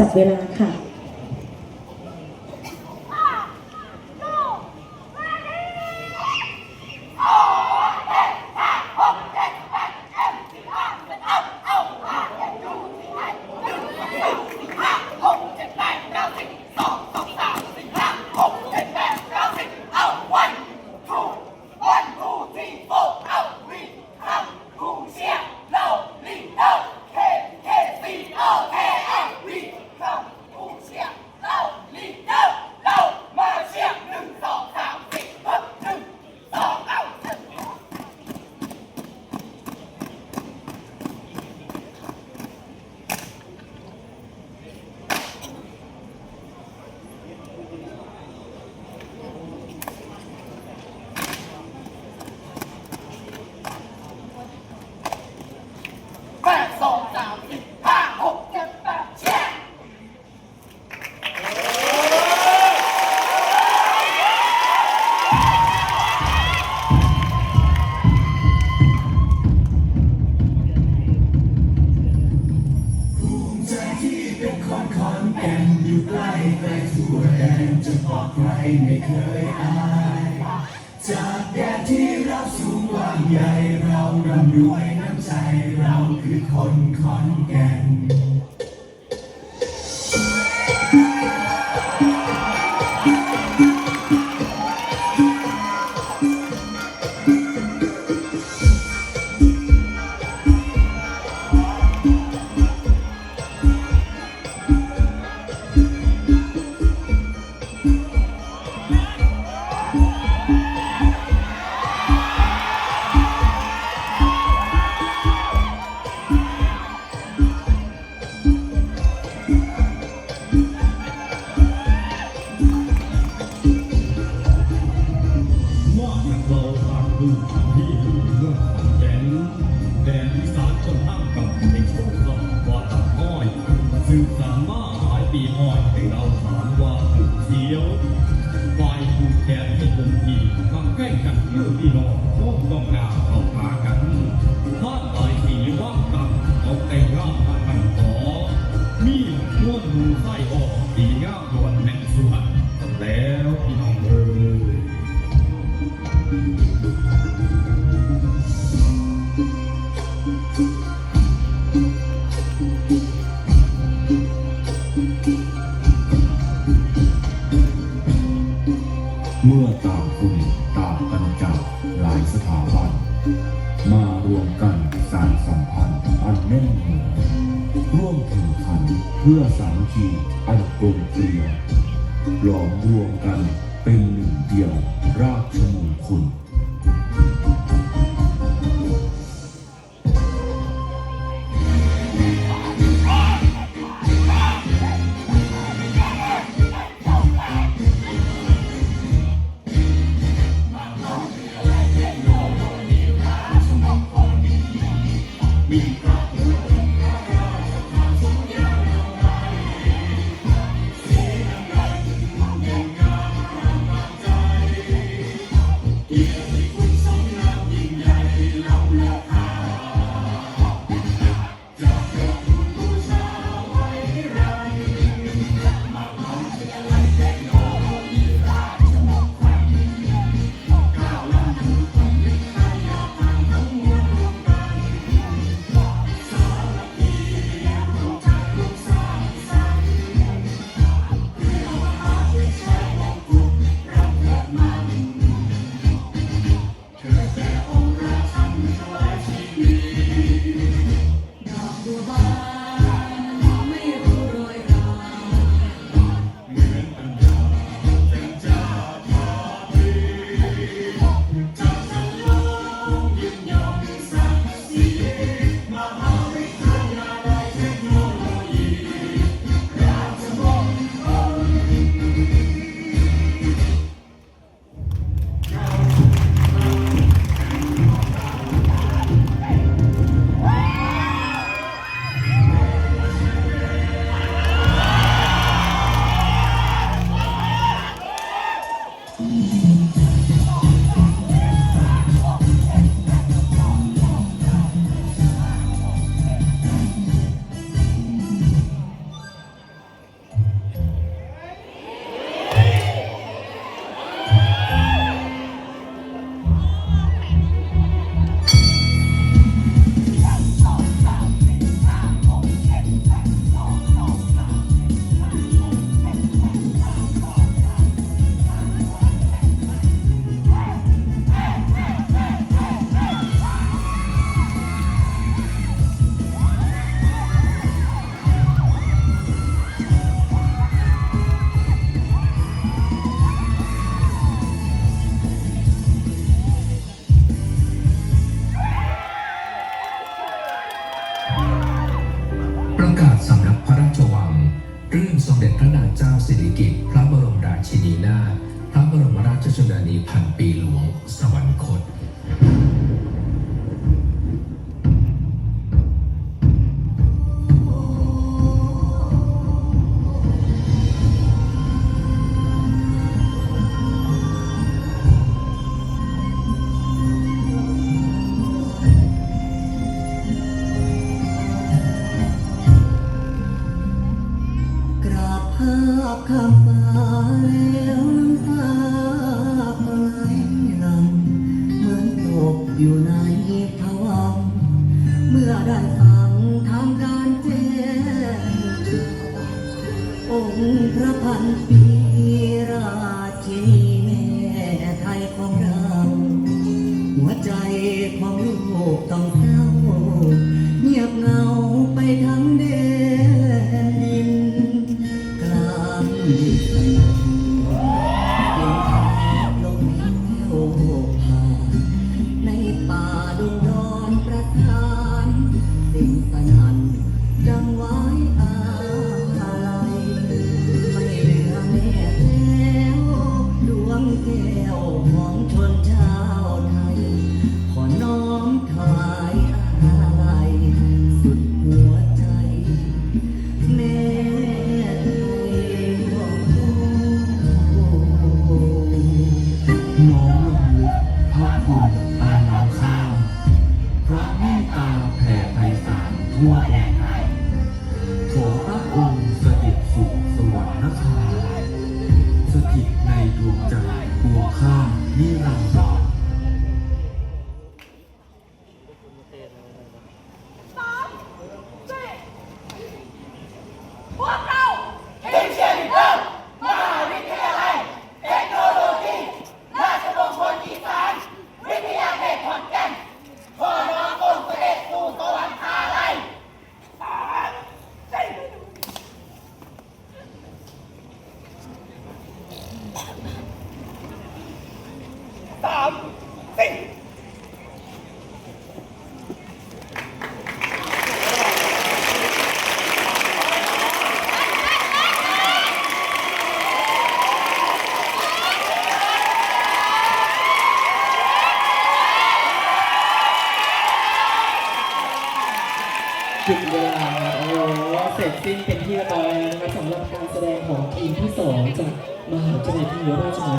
จับเวลาค่ะ ใกล้ไปทั่วแดนจะบอกใครไม่เคยอายจาก สามดูที่เหลืแดนแดนอีสาจนห้ามกับที่โช เพื่อสา เจ้าสิริกิติ์พระบรมราชินีนาถพระบรมราชชนนีพันปี พันปีราชินีแม่ไทยของเรา หัวใจของลูกต้องเท่า What? สิ้นเป็นที่รีบร้อยแลนะครับสำหรับการแสดงของทีมที่สองจากมหาวิทยาลัยที่ราชมง